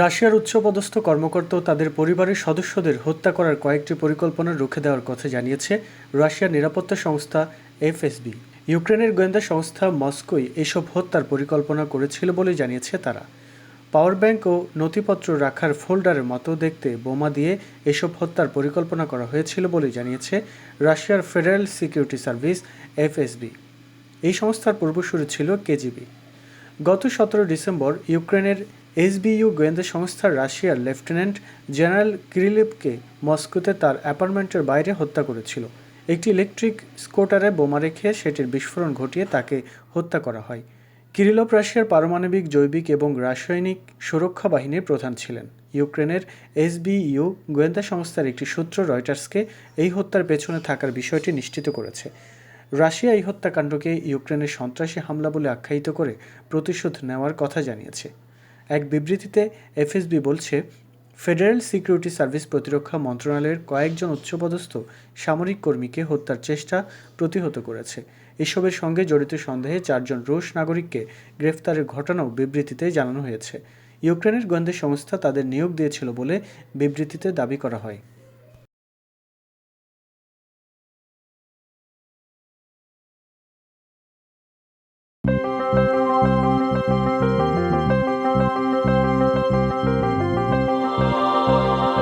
রাশিয়ার উচ্চপদস্থ কর্মকর্তা তাদের পরিবারের সদস্যদের হত্যা করার কয়েকটি পরিকল্পনা রুখে দেওয়ার কথা জানিয়েছে রাশিয়ার নিরাপত্তা সংস্থা এফএসবি। ইউক্রেনের গোয়েন্দা সংস্থা মস্কোই এসব হত্যার পরিকল্পনা করেছিল বলে জানিয়েছে তারা। পাওয়ার ব্যাংক ও নথিপত্র রাখার ফোল্ডারের মতো দেখতে বোমা দিয়ে এসব হত্যার পরিকল্পনা করা হয়েছিল বলে জানিয়েছে রাশিয়ার ফেডারেল সিকিউরিটি সার্ভিস এফএসবি। এই সংস্থার পূর্বসূরি ছিল কেজিবি। গত সতেরো ডিসেম্বর ইউক্রেনের এসবিইউ গোয়েন্দা সংস্থার রাশিয়ার লেফটেন্যান্ট জেনারেল কিরিলেভকে মস্কোতে তার অ্যাপার্টমেন্টের বাইরে হত্যা করেছিল। একটি ইলেকট্রিক স্কুটারে বোমা রেখে সেটির বিস্ফোরণ ঘটিয়ে তাকে হত্যা করা হয়। কিরিলভ রাশিয়ার পারমাণবিক, জৈবিক এবং রাসায়নিক সুরক্ষা বাহিনীর প্রধান ছিলেন। ইউক্রেনের এসবিইউ গোয়েন্দা সংস্থার একটি সূত্র রয়টার্সকে এই হত্যার পেছনে থাকার বিষয়টি নিশ্চিত করেছে। রাশিয়া এই হত্যাকাণ্ডকে ইউক্রেনের সন্ত্রাসী হামলা বলে আখ্যায়িত করে প্রতিশোধ নেওয়ার কথা জানিয়েছে। এক বিবৃতিতে এফএসবি বলছে, ফেডারেল সিকিউরিটি সার্ভিস প্রতিরক্ষা মন্ত্রণালয়ের কয়েকজন উচ্চপদস্থ সামরিক কর্মীকে হত্যার চেষ্টা প্রতিহত করেছে। এসবের সঙ্গে জড়িত সন্দেহে চারজন রুশ নাগরিককে গ্রেফতারের ঘটনাও বিবৃতিতে জানানো হয়েছে। ইউক্রেনের গোয়েন্দা সংস্থা তাদের নিয়োগ দিয়েছিল বলে বিবৃতিতে দাবি করা হয়। Thank you.